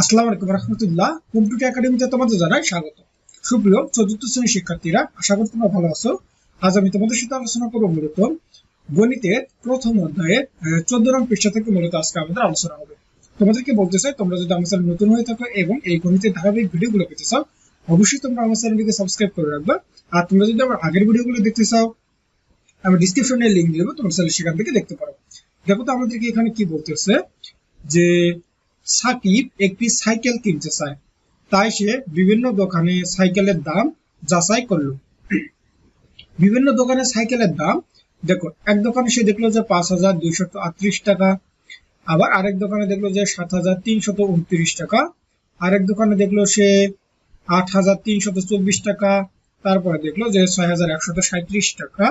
আসসালামু আলাইকুম রহমতুল্লাহ। কম্পিউটার একাডেমিতে তোমাদের জানাই স্বাগত। সুপ্রিয় চতুর্থ শ্রেণির শিক্ষার্থীরা, আশা করি তোমরা ভালো আছো। আজ আমি তোমাদের সাথে আলোচনা করব মূলত গণিতের প্রথম অধ্যায়ের চোদ্দ নং পৃষ্ঠা থেকে মূলত আজকে আমাদের আলোচনা হবে। তোমাদেরকে বলতে চাই, তোমরা যদি আমার চ্যানেল নতুন হয়ে থাকো এবং এই গণিতের ধারাবাহিক ভিডিওগুলো পেতে চাও, অবশ্যই তোমরা আমার চ্যানেলটিকে সাবস্ক্রাইব করে রাখবে। আর তোমরা যদি আমার আগের ভিডিওগুলো দেখতে চাও, আমি ডিসক্রিপশনে লিঙ্ক দেবো, তোমার সেখান থেকে দেখতে পারো। দেখো তো আমাদেরকে এখানে কি বলতেছে যে সাকিব একটি সাইকেল কিনতে চায়। তাই সে বিভিন্ন দোকানে সাইকেলের দাম যাচাই করল। বিভিন্ন দোকানে সাইকেলের দাম, দেখো, এক দোকানে সে দেখল যে পাঁচ হাজার দুইশত আটত্রিশ টাকা, আবার আরেক দোকানে দেখল যে সাত হাজার তিনশত উনত্রিশ টাকা, আরেক দোকানে দেখল সে আট হাজার তিনশত চব্বিশ টাকা, তারপরে দেখল যে ছয় হাজার একশত সাঁত্রিশ টাকা,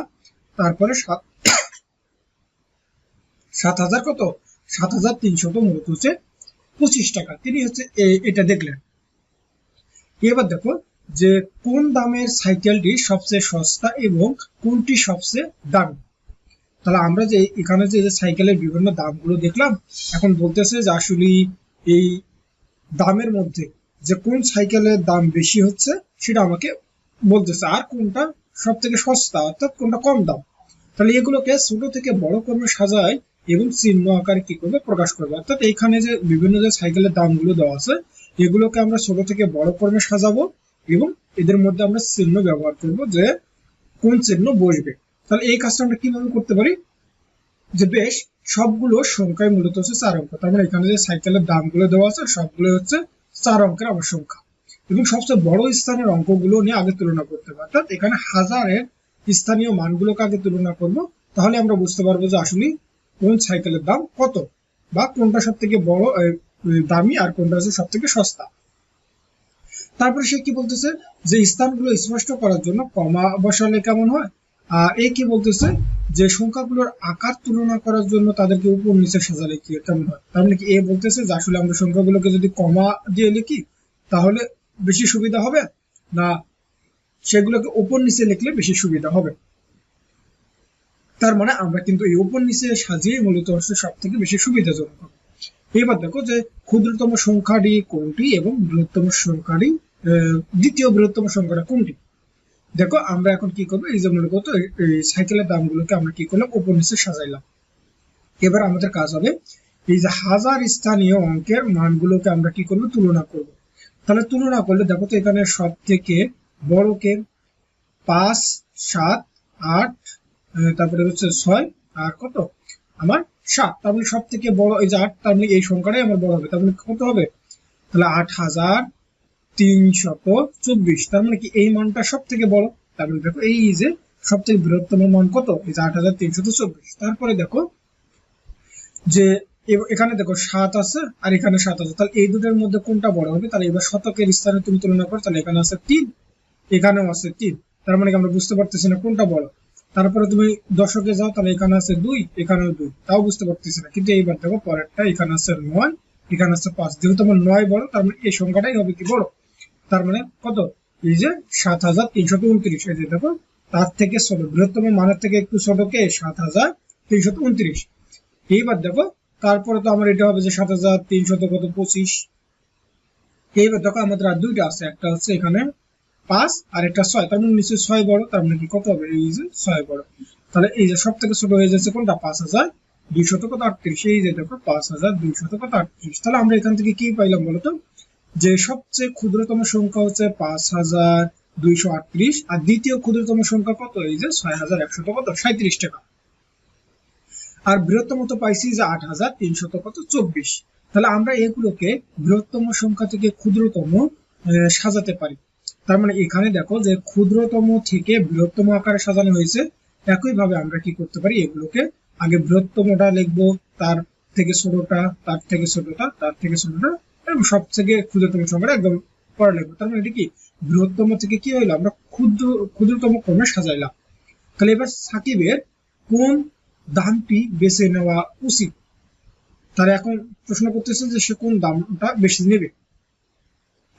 তারপরে সাত সাত হাজার কত? সাত হাজার তিনশত মূলত হচ্ছে পঁচিশ টাকা। তিনি হচ্ছে এটা দেখলেন। এবার দেখো যে কোন দামের সাইকেলটি সবচেয়ে সস্তা এবং কোনটি সবচেয়ে দামি। তাহলে আমরা যে এখানে যে সাইকেলের বিভিন্ন দামগুলো দেখলাম, এখন বলতেছে যে আসলে এই দামের মধ্যে যে কোন সাইকেলের দাম বেশি হচ্ছে সেটা আমাকে বলতেছে, আর কোনটা সব থেকে সস্তা অর্থাৎ কোনটা কম দাম। তাহলে এগুলোকে ছোট থেকে বড় করবে সাজায় এবং চিহ্ন আকারে কি করবে প্রকাশ করবে। অর্থাৎ এইখানে যে বিভিন্ন যে সাইকেলের দামগুলো দেওয়া আছে, এগুলোকে আমরা ছোট থেকে বড় ক্রমে সাজাবো এবং এদের মধ্যে আমরা চিহ্ন ব্যবহার করব যে কোন চিহ্ন বসবে। তাহলে এই কাজটা আমরা কীভাবে করতে পারি? যে বেশ, সবগুলো সংখ্যায় মূলত হচ্ছে চার অঙ্ক। তার মানে এখানে যে সাইকেলের দামগুলো দেওয়া আছে সবগুলো হচ্ছে চার অঙ্কের আমার সংখ্যা এবং সবচেয়ে বড় স্থানের অঙ্কগুলো নিয়ে আগে তুলনা করতে হবে। অর্থাৎ এখানে হাজারের স্থানীয় মানগুলোকে আগে তুলনা করব, তাহলে আমরা বুঝতে পারব যে আসলে কোন সাইকেলের দাম কত? বা কোনটা সব থেকে বড় দামি আর কোনটা হচ্ছে সব থেকে সস্তা? তারপরে সে কি বলতেছে? যে স্থানগুলো স্পষ্ট করার জন্য কমা বসালে কেমন হয়? আর এ কি বলতেছে? যে সংখ্যাগুলোর আকার তুলনা করার জন্য তাদেরকে উপর নিচে সাজালে কি কেমন হয়? তার মানে কি এ বলতেছে যে আসলে আমরা সংখ্যাগুলোকে যদি কমা দিয়ে লিখি, তাহলে বেশি সুবিধা হবে? না, সেগুলোকে উপর নিচে লিখলে বেশি সুবিধা হবে? তার মানে আমরা কিন্তু এই উপর নিচে সাজিয়ে মূলত হচ্ছে সব থেকে বেশি সুবিধাজনক। হবে এবার দেখো যে ক্ষুদ্রতম সংখ্যাটি কোনটি এবং বৃহত্তম সংখ্যাটি দ্বিতীয় বৃহত্তম সংখ্যাটা কোনটি? দেখো, আমরা এখন কি করব? এই যে মূলত এই- সাইকেলের দামগুলোকে আমরা কি করলাম? উপর নিচে সাজাইলাম। এবার আমাদের কাজ হবে, এই যে হাজার স্থানীয় অঙ্কের মানগুলোকে আমরা কি করব? তুলনা করব। তাহলে তুলনা করলে দেখো তো এখানে সব থেকে বড়কে পাঁচ, সাত, আট তারপরে হচ্ছে ছয় আর কত? আমার সাত। তার মানে সব থেকে বড় এই যে আট, তার মানে এই সংখ্যাটাই আমার বড় হবে। তার মানে কত হবে? তাহলে আট হাজার তিনশত চব্বিশ। তার মানে কি এই মানটা সব থেকে বড়? তার মানে দেখো এই যে সব থেকে বৃহত্তম মান কত? এই যে আট হাজার তিনশত চব্বিশ। তারপরে দেখো যে এখানে দেখো সাত আছে আর এখানে সাত আছে। তাহলে এই দুটোর মধ্যে কোনটা বড় হবে? তাহলে এবার শতকের স্থানে তুমি তুলনা করো, তাহলে এখানে আছে তিন, এখানেও আছে তিন। তার মানে কি আমরা বুঝতে পারতেছি না কোনটা বড়? তারপরে তুমি দশকে যাও, তাহলে এখানে আছে দুই, এখানেও দুই। তাও বুঝতে পারতেছি না, কিন্তু এইবার দেখো পরেরটা, এখানে আছে নয়, এখানে আছে পাঁচ। যেহেতু আমার নয় বড়, তার মানে এই সংখ্যাটাই হবে কি বড়? তার মানে কত? এই যে সাত হাজার তিনশত উনত্রিশ। এই যে দেখো, তার থেকে ছোট, বৃহত্তম মানের থেকে একটু ছোট কে? সাত হাজার তিনশত উনত্রিশ। এইবার দেখো, তারপরে তো আমার এটা হবে যে সাত হাজার তিনশত কত? পঁচিশ। এইবার দেখো, আমাদের আর দুইটা আছে, একটা হচ্ছে এখানে পাঁচ, আর একটা ছয়, তার মানে নিশ্চয়ই ছয় বড়, তার মানে কি? কত হবে? এই যে ছয় বড়। তাহলে এই যে সব থেকে ছোট হয়ে যাচ্ছে কোনটা? পাঁচ হাজার দুইশত কত? আটত্রিশ। এই যে দেখো, পাঁচ হাজার দুইশত কত? আটত্রিশ। তাহলে আমরা এখান থেকে কি পাইলাম বলতো? যে সবচেয়ে ক্ষুদ্রতম সংখ্যা হচ্ছে পাঁচ হাজার দুইশো আটত্রিশ, আর দ্বিতীয় ক্ষুদ্রতম সংখ্যা কত? এই যে ছয় হাজার একশত কত? সাঁত্রিশ টাকা। আর বৃহত্তম তো পাইছি যে আট হাজার তিনশত কত? চব্বিশ। তাহলে আমরা এগুলোকে বৃহত্তম সংখ্যা থেকে ক্ষুদ্রতম সাজাতে পারি। তার মানে এখানে দেখো যে ক্ষুদ্রতম থেকে বৃহত্তম আকারে সাজানো হয়েছে। একইভাবে আমরা কি করতে পারি? এগুলোকে আগে বৃহত্তমটা লিখব, তার থেকে ছোটটা, তার থেকে ছোটটা, তার থেকে ছোটটা সব থেকে ক্ষুদ্রতম সংখ্যাটা একদম পরে লিখব। তার মানে এটা কি? বৃহত্তম থেকে কি হইল আমরা ক্ষুদ্র, ক্ষুদ্রতম ক্রমে সাজাইলাম। তাহলে এবার সাকিবের কোন দামটি বেছে নেওয়া উচিত? তারা এখন প্রশ্ন করতেছে যে সে কোন দামটা বেশি নেবে?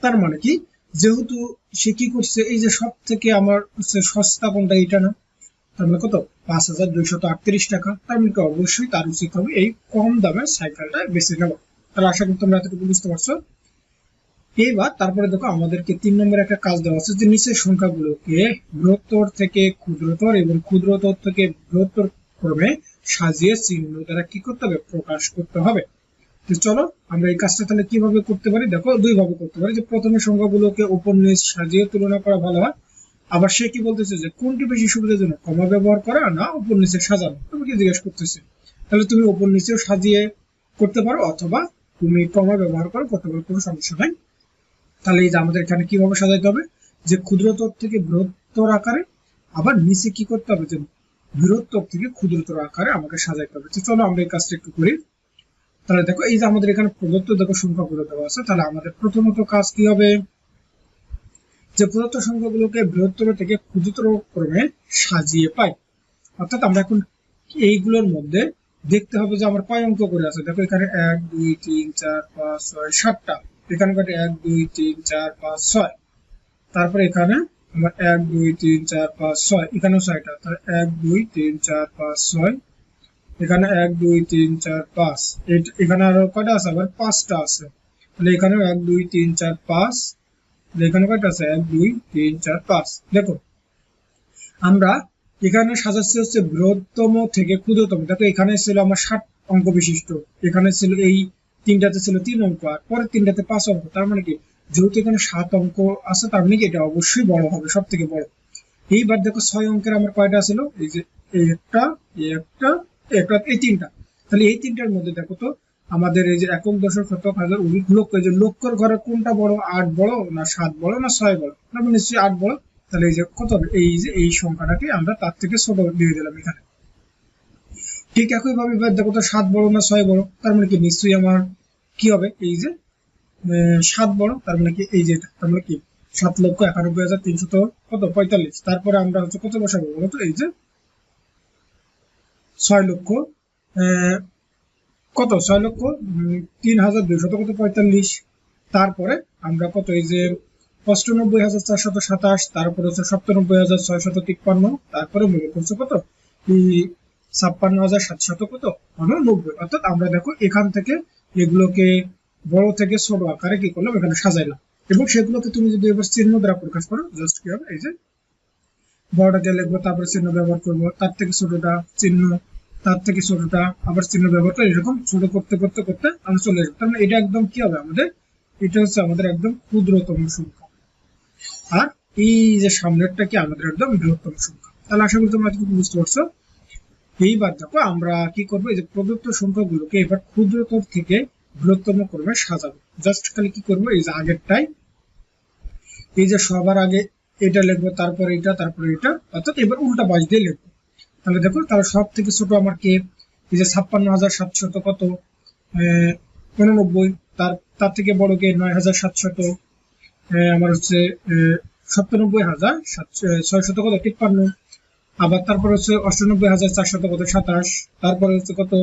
তার মানে কি? যেহেতু সে কি করছে, এই যে সব থেকে আমার হচ্ছে সস্তা কোনটা এটা না, তার মানে কত? পাঁচ হাজার দুইশত আটত্রিশ টাকা। তার মানে অবশ্যই তার উচিত হবে এই কম দামের সাইকেলটা বেছে নেওয়া। তাহলে আশা করি তোমরা এতটুকু বুঝতে পারছ। এবার তারপরে দেখো, আমাদেরকে তিন নম্বরে একটা কাজ দেওয়া আছে যে নিচের সংখ্যাগুলোকে বৃহত্তর থেকে ক্ষুদ্রতর এবং ক্ষুদ্রতর থেকে বৃহত্তর ক্রমে সাজিয়ে চিহ্ন দ্বারা কি করতে হবে? প্রকাশ করতে হবে। তো চলো, আমরা এই কাজটা তাহলে কীভাবে করতে পারি? দেখো দুই ভাবে করতে পারি। যে প্রথমে সংখ্যাগুলোকে নিচ সাজিয়ে তুলনা করা ভালো হয়। আবার সে কি বলতেছে যে, কোনটি বেশি সুবিধাজনক কমা ব্যবহার করা না নিচে সাজানো? তোমাকে জিজ্ঞেস করতেছে। তাহলে তুমি উপর নিচেও সাজিয়ে করতে পারো, অথবা তুমি কমা ব্যবহার করো, করতে পারো, কোনো সমস্যা নাই। তাহলে এই যে আমাদের এখানে কীভাবে সাজাইতে হবে? যে ক্ষুদ্রতর থেকে বৃহত্তর আকারে, আবার নিচে কি করতে হবে? যে বৃহত্তর থেকে ক্ষুদ্রতর আকারে আমাকে সাজাইতে হবে। তো চলো, আমরা এই কাজটা একটু করি। তাহলে দেখো, এই যে আমাদের এখানে প্রদত্ত দেখো সংখ্যাগুলো দেওয়া আছে, তাহলে আমাদের প্রথমত কাজ কি হবে? যে প্রদত্ত সংখ্যাগুলোকে বৃহত্তর থেকে ক্ষুদ্রতর ক্রমে সাজিয়ে পাই। অর্থাৎ আমরা এখন এইগুলোর মধ্যে দেখতে হবে যে আমার কয় অঙ্ক করে আছে। দেখো এখানে এক, দুই, তিন, চার, পাঁচ, ছয়, সাতটা। এখানে কয়টা এক, দুই, তিন, চার, পাঁচ, ছয়। তারপরে এখানে আমার এক, দুই, তিন, চার, পাঁচ, ছয়। এখানেও ছয়টা। তাহলে এক, দুই, তিন, চার, পাঁচ, ছয়। এখানে এক, দুই, তিন, চার, পাঁচ। এখানে আরও কয়টা আছে? আবার পাঁচটা আছে। তাহলে এখানেও এক, দুই, তিন, চার, পাঁচ। এখানে কয়টা আছে? এক, দুই, তিন, চার, পাঁচ। দেখো, আমরা এখানে সাজাচ্ছি হচ্ছে বৃহত্তম থেকে ক্ষুদ্রতম। দেখো, এখানে ছিল আমার ষাট অঙ্ক বিশিষ্ট। এখানে ছিল এই তিনটাতে ছিল তিন অঙ্ক, আর পরের তিনটাতে পাঁচ অঙ্ক। তার মানে কি? যেহেতু এখানে সাত অঙ্ক আছে, তার মানে কি? এটা অবশ্যই বড় হবে সব থেকে বড়। এইবার দেখো ছয় অঙ্কের আমার কয়টা ছিল? এই যে একটা একটা এই তিনটা। তাহলে এই তিনটার মধ্যে দেখো তো, আমাদের এই যে একক দশক শতক হাজার অধিক লক্ষ এই যে লক্ষর ঘরে কোনটা বড়, আট বড় না সাত বড় না ছয় বড়? না মানে নিশ্চয়ই আট বড়। তাহলে এই যে কত এই যে এই সংখ্যাটাকে আমরা তার থেকে ছোট দিয়ে দিলাম এখানে। ঠিক একই ভাবে দেখো তো সাত বড় না ছয় বড়, তার মানে কি? নিশ্চয়ই আমার কি হবে? এই যে সাত বড়, তার মানে কি? এই যে তার মানে কি? সাত লক্ষ একানব্বই হাজার তিনশত কত? পঁয়তাল্লিশ। তারপরে আমরা হচ্ছে কত বসাবো? বলতো এই যে ছয় লক্ষ কত? ছয় লক্ষ তিন হাজার দুইশত কত? পঁয়তাল্লিশ। তারপরে আমরা কত? এই যে অষ্টানব্বই হাজার চারশত সাতাশ, তারপরে হচ্ছে সপ্তানব্বই হাজার ছয়শত তিপ্পান্ন, তারপরে মনে করছে কত? এই ছাপ্পান্ন হাজার সাতশত কত? নব্বই অর্থাৎ আমরা দেখো এখান থেকে এগুলোকে বড় থেকে ছোট আকারে কি করলাম? এখানে সাজাইলাম। এবং সেগুলোকে তুমি যদি এবার চিহ্ন দ্বারা প্রকাশ করো জাস্ট কি হবে? এই যে বড়টাকে লিখব, তারপরে চিহ্ন ব্যবহার করব। তার থেকে ছোটটা চিহ্ন, তার থেকে ছোটটা আবার চিহ্ন ব্যবহার করে এরকম ছোট করতে করতে করতে আমরা চলে যাব। তার মানে এটা একদম কি হবে আমাদের? এটা হচ্ছে আমাদের একদম ক্ষুদ্রতম সংখ্যা। আর এই যে সামনেরটা কি আমাদের একদম বৃহত্তম সংখ্যা। তাহলে আশা করি তোমরা এতটুকু বুঝতে পারছ। এইবার দেখো আমরা কি করব? এই যে প্রদত্ত সংখ্যাগুলোকে এবার ক্ষুদ্রতর থেকে বৃহত্তম ক্রমে সাজাবো। জাস্ট খালি কি করব? এই যে আগেরটাই। এই যে সবার আগে এটা লিখব তারপর এটা তারপর এটা অর্থাৎ এবার উল্টা বাজ দিয়ে লিখব। তাহলে দেখো তাহলে সব থেকে ছোট আমার কে? এই যে ছাপ্পান্ন হাজার সাতশত কত? উননব্বই। তার তার থেকে বড় কে? নয় হাজার সাতশত। আমার হচ্ছে আহ, সপ্তানব্বই হাজার ছয়শত কত? তিপ্পান্ন। আবার তারপর হচ্ছে অষ্টানব্বই হাজার চারশত কত? সাতাশ। তারপরে হচ্ছে কত?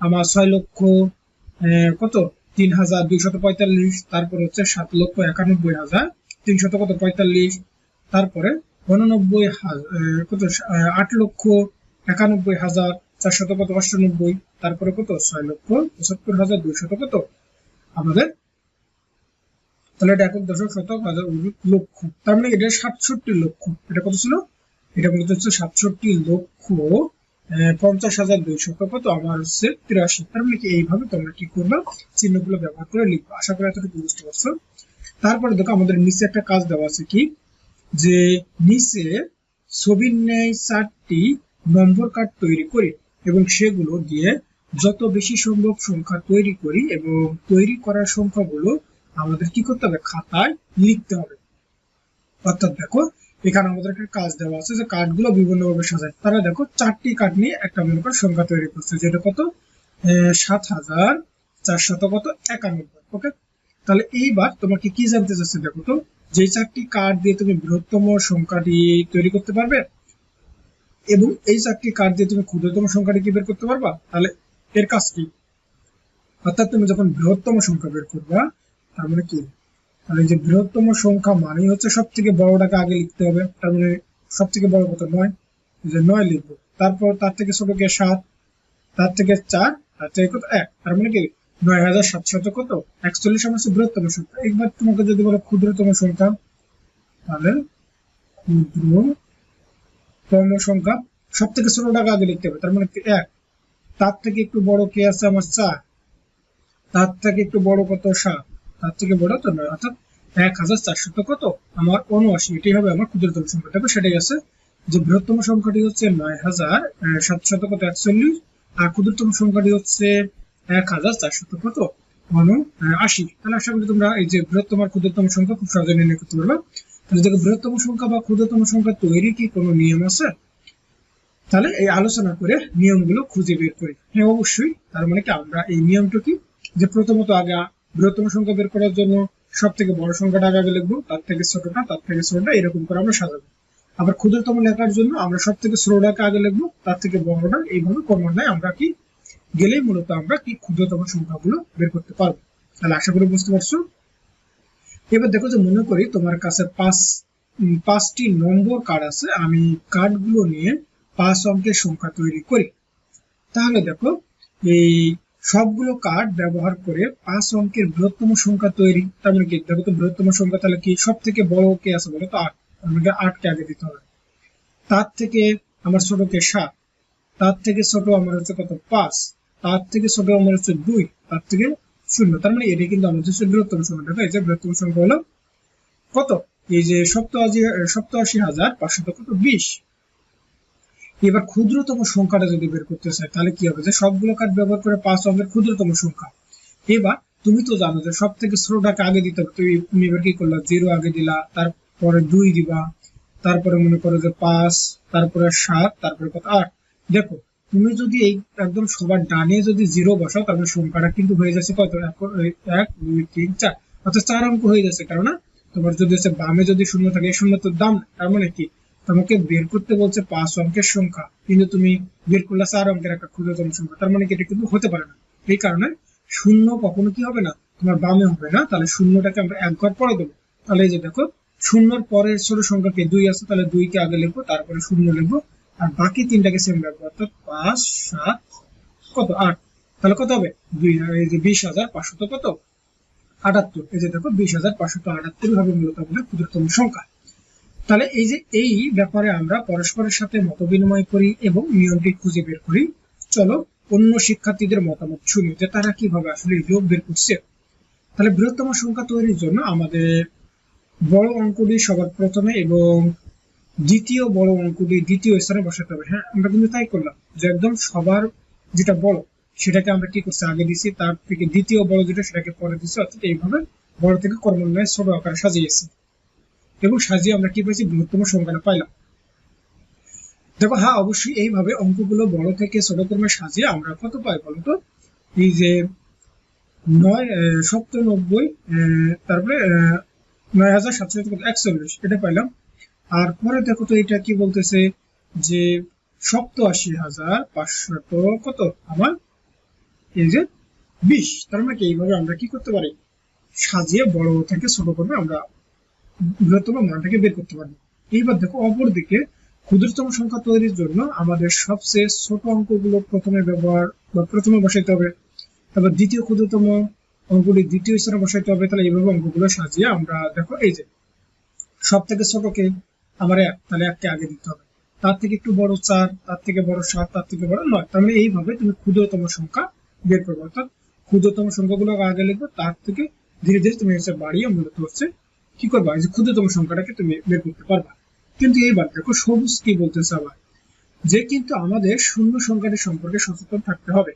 আমার ছয় লক্ষ কত? তিন হাজার দুইশত পঁয়তাল্লিশ। তারপরে হচ্ছে সাত লক্ষ একানব্বই হাজার তিনশত কত? পঁয়তাল্লিশ। তারপরে উননব্বই কত আট লক্ষ একানব্বই হাজার চারশত কত, অষ্টানব্বই, তারপরে কত, ছয় লক্ষ পঁচাত্তর হাজার দুইশত কত? আমাদের, তাহলে এটা একক দশক, শতক, হাজার লক্ষ। তার মানে এটা সাতষট্টি লক্ষ। এটা কত ছিল? এটা বলতে হচ্ছে সাতষট্টি লক্ষ পঞ্চাশ হাজার দুইশত কত? আমার হচ্ছে তিরাশি। তার মানে কি এইভাবে তোমরা কি করবে? চিহ্নগুলো ব্যবহার করে লিখবে। আশা করি এতটুকু বুঝতে পারছ। তারপরে দেখো, আমাদের নিচে একটা কাজ দেওয়া আছে কি? যে নিচে ছবির ন্যায় চারটি নম্বর কার্ড তৈরি করি এবং সেগুলো দিয়ে যত বেশি সম্ভব সংখ্যা তৈরি করি এবং তৈরি করার সংখ্যাগুলো আমাদের কি করতে হবে? খাতায় লিখতে হবে। অর্থাৎ দেখো, এখানে আমাদের একটা কাজ দেওয়া আছে যে কার্ডগুলো বিভিন্ন ভাবে সাজায় তারা দেখো, চারটি কার্ড নিয়ে একটা মনে করো সংখ্যা তৈরি করছে, যেটা কত? সাত হাজার চারশত কত? একানব্বই ওকে তাহলে এইবার তোমাকে কি জানতে চাচ্ছে দেখো তো? যে চারটি কার্ড দিয়ে তুমি বৃহত্তম সংখ্যাটি তৈরি করতে পারবে, এবং এই চারটি কার্ড দিয়ে তুমি ক্ষুদ্রতম সংখ্যাটি কি বের করতে পারবা? তাহলে এর কাজ কি? অর্থাৎ তুমি যখন বৃহত্তম সংখ্যা বের করবা, তার মানে কি? তাহলে যে বৃহত্তম সংখ্যা মানেই হচ্ছে সব থেকে বড়টাকে আগে লিখতে হবে, তার মানে সব থেকে বড় কত নয় যে নয় লিখব। তারপর তার থেকে ছোট কে সাত, তার থেকে চার, তার থেকে কত? এক। তার মানে কি? নয় হাজার সাতশত কত? একচল্লিশ হচ্ছে বৃহত্তম সংখ্যা। একবার তোমাকে যদি বলো ক্ষুদ্রতম সংখ্যা, তাহলে ক্ষুদ্রতম সংখ্যা সব থেকে ছোট আগে লিখতে হবে। তার মানে এক। তার থেকে একটু বড় কে আছে? আমার চার। তার থেকে একটু বড় কত? সাত। তার থেকে বড় তো নয়, অর্থাৎ এক হাজার চারশত কত? আমার উনআশি। এটাই হবে আমার ক্ষুদ্রতম সংখ্যা তবে সেটাই আছে যে বৃহত্তম সংখ্যাটি হচ্ছে নয় হাজার সাতশত কত? একচল্লিশ। আর ক্ষুদ্রতম সংখ্যাটি হচ্ছে এক হাজার চারশত কত আশি। তাহলে আশা করি তোমরা এই যে বৃহত্তম আর ক্ষুদ্রতম সংখ্যা খুব সহজে নির্ণয় করতে পারবে। দেখো, বৃহত্তম সংখ্যা বা ক্ষুদ্রতম সংখ্যা তৈরি কি কোনো নিয়ম আছে? তাহলে এই আলোচনা করে নিয়মগুলো খুঁজে বের করি। হ্যাঁ অবশ্যই। তার মানে কি, আমরা এই নিয়মটা কি? যে প্রথমত আগে বৃহত্তম সংখ্যা বের করার জন্য সব থেকে বড় সংখ্যাটা আগে লিখব, তার থেকে ছোটটা, তার থেকে ছোটটা, এরকম করে আমরা সাজাবো। আবার ক্ষুদ্রতম লেখার জন্য আমরা সব থেকে ছোটটাকে আগে লিখব, তার থেকে বড়টা, এইভাবে ক্রমান্বয়ে আমরা কি গেলেই মূলত আমরা কি ক্ষুদ্রতম সংখ্যাগুলো বের করতে পারব। তাহলে আশা করি বুঝতে পারছ? এবার দেখো যে মনে করি তোমার কাছে পাঁচ পাঁচটি নম্বর কার্ড আছে। আমি কার্ডগুলো নিয়ে পাঁচ অঙ্কের সংখ্যা তৈরি করি। তাহলে দেখো, এই সবগুলো কার্ড ব্যবহার করে পাঁচ অঙ্কের বৃহত্তম সংখ্যা তৈরি। তার মানে কি? দেখো তো বৃহত্তম সংখ্যা তাহলে কি? সব থেকে বড় কে আছে বলো তো? আট। আমাকে আটকে আগে দিতে হবে। তার থেকে আমার ছোট কে সাত। তার থেকে ছোট আমার হচ্ছে কত? পাঁচ। তার থেকে ছোট আমার হচ্ছে দুই, তার থেকে শূন্য। তার মানে এটা কিন্তু আমাদের হচ্ছে বৃহত্তম সংখ্যা, তাই যে বৃহত্তম সংখ্যা হলো কত? এই যে সপ্তাশি সপ্তাশি হাজার পাঁচশো কত? বিশ। এবার ক্ষুদ্রতম সংখ্যাটা যদি বের করতে চাই, তাহলে কি হবে? যে সবগুলো কার্ড ব্যবহার করে পাঁচ অঙ্কের ক্ষুদ্রতম সংখ্যা। এবার তুমি তো জানো যে সব থেকে ছোটটাকে আগে দিতে হবে। তুমি এবার কি করলা? জিরো আগে দিলা, তারপরে দুই দিবা, তারপরে মনে করো যে পাঁচ, তারপরে সাত, তারপরে কত? আট। দেখো তুমি যদি এই একদম সবার ডানে যদি জিরো বসাও, তাহলে সংখ্যাটা কিন্তু হয়ে যাচ্ছে কত? এক দুই, তিন, চার। অর্থাৎ চার অঙ্ক হয়ে যাচ্ছে, কারণ তোমার যদি হচ্ছে বামে যদি শূন্য থাকে শূন্য তো দাম তার মানে কি? তোমাকে বের করতে বলছে পাঁচ অঙ্কের সংখ্যা, কিন্তু তুমি বের করলে চার অঙ্কের একটা ক্ষুদ্রতম সংখ্যা তার মানে কি এটা কিন্তু হতে পারে না। এই কারণে শূন্য কখনো কি হবে না? তোমার বামে হবে না, তাহলে শূন্যটাকে আমরা এক ঘর পরে দেবো। তাহলে এই যে দেখো, শূন্যর পরের ছোট সংখ্যাকে দুই আছে, তাহলে দুইকে আগে লিখব, তারপরে শূন্য লিখব। আর বাকি তিনটাকে সেম রাখব অর্থাৎ পাঁচ, সাত, কত? আট। তাহলে কত হবে? দুই এই যে বিশ হাজার পাঁচশত কত? আটাত্তর। এই যে দেখো, বিশ হাজার পাঁচশত আটাত্তর হবে মূলত আমাদের ক্ষুদ্রতম সংখ্যা। তাহলে এই যে এই ব্যাপারে আমরা পরস্পরের সাথে মত বিনিময় করি এবং নিয়মটি খুঁজে বের করি। চলো, অন্য শিক্ষার্থীদের মতামত শুনি, যে তারা কীভাবে আসলে যোগ বের করছে। তাহলে বৃহত্তম সংখ্যা তৈরির জন্য আমাদের বড় অঙ্কটি সবার প্রথমে এবং দ্বিতীয় বড় অঙ্কটি দ্বিতীয় স্থানে বসাতে হবে। হ্যাঁ আমরা কিন্তু তাই করলাম যে একদম সবার যেটা বড়, সেটাকে আমরা কি করছি? আগে দিছি, তার থেকে দ্বিতীয় বড় যেটা, সেটাকে পরে দিছি, অর্থাৎ এইভাবে বড় থেকে ক্রমান্বয়ে ছোট আকারে সাজিয়েছি এবং সাজিয়ে আমরা কি পাইছি বৃহত্তম সংখ্যাটা পাইলাম। দেখো হ্যাঁ অবশ্যই এইভাবে অঙ্কগুলো বড় থেকে ছোট ক্রমে সাজিয়ে আমরা কত পাই বলতো এই যে নয় সপ্তানব্বই তারপরে নয় হাজার সাতশো একচল্লিশ, এটা পাইলাম। আর পরে দেখো তো এটা কি বলতেছে যে সপ্তাশি হাজার পাঁচশত কত? আমার এই যে বিশ। তার মানে এইভাবে আমরা কি করতে পারি? সাজিয়ে বড় থেকে ছোট করবে, আমরা বৃহত্তম মানটাকে বের করতে পারব। এইবার দেখো অপর দিকে, ক্ষুদ্রতম সংখ্যা তৈরির জন্য আমাদের সবচেয়ে ছোট অঙ্কগুলো প্রথমে ব্যবহার, বা প্রথমে বসাইতে হবে। তারপর দ্বিতীয় ক্ষুদ্রতম অঙ্কগুলি দ্বিতীয় স্থানে বসাইতে হবে, তাহলে এইভাবে অঙ্কগুলো সাজিয়ে আমরা দেখো এই যে সব থেকে ছোটকে আমার এক, তাহলে এককে আগে দিতে হবে। তার থেকে একটু বড় চার, তার থেকে বড় সাত, তার থেকে বড় নয়। তাহলে এইভাবে তুমি ক্ষুদ্রতম সংখ্যা বের করবে। অর্থাৎ ক্ষুদ্রতম সংখ্যাগুলো আগে লিখবে, তার থেকে ধীরে ধীরে তুমি হচ্ছে বাড়িয়ে মূলত হচ্ছে কি করবা? যে ক্ষুদ্রতম সংখ্যাটাকে তুমি বের করতে পারবা। কিন্তু এইবার দেখো, সবুজ কি বলতেছে আবার? যে কিন্তু আমাদের শূন্য সংখ্যাটি সম্পর্কে সচেতন থাকতে হবে।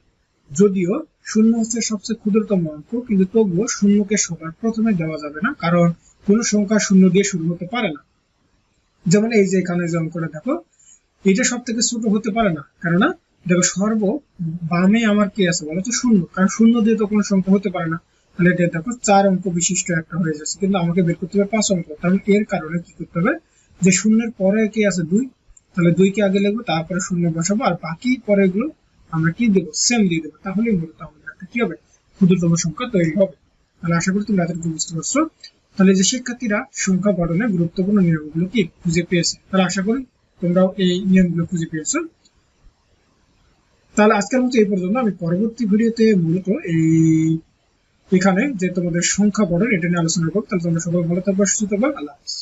যদিও শূন্য হচ্ছে সবচেয়ে ক্ষুদ্রতম অঙ্ক, কিন্তু তবুও শূন্যকে সবার প্রথমে দেওয়া যাবে না, কারণ কোন সংখ্যা শূন্য দিয়ে শুরু হতে পারে না। যেমন এই যে এখানে যে অঙ্কটা দেখো, এটা সব থেকে ছোট হতে পারে না। কেননা, দেখো সর্ব বামে আমার কি আছে বলো তো? শূন্য। কারণ শূন্য দিয়ে তো কোনো সংখ্যা হতে পারে না। তাহলে এটা দেখো, চার অঙ্ক বিশিষ্ট একটা হয়ে যাচ্ছে। কিন্তু আমাকে বের করতে হবে পাঁচ অঙ্ক। তাহলে এর কারণে কি করতে হবে? যে শূন্যের পরে কি আছে? দুই। তাহলে দুইকে আগে লিখব, তারপরে শূন্য বসাবো, আর বাকি পরে গুলো আমরা কি দেবো? সেম দিয়ে দেবো। তাহলে মূলত আমাদের একটা কি হবে? ক্ষুদ্রতম সংখ্যা তৈরি হবে। তাহলে আশা করি তোমরা এতটুকু বুঝতে পারছ। তাহলে যে শিক্ষার্থীরা সংখ্যা গঠনে গুরুত্বপূর্ণ নিয়মগুলো কি খুঁজে পেয়েছে? তাহলে আশা করি তোমরাও এই নিয়মগুলো খুঁজে পেয়েছ। তাহলে আজকের মতো এই পর্যন্ত। আমি পরবর্তী ভিডিওতে মূলত এই এখানে যে তোমাদের সংখ্যা গঠন, এটা নিয়ে আলোচনা করব। তাহলে তোমরা সবাই ভালো থাকবে, সুস্থ থাকবে। আল্লাহ হাফিজ।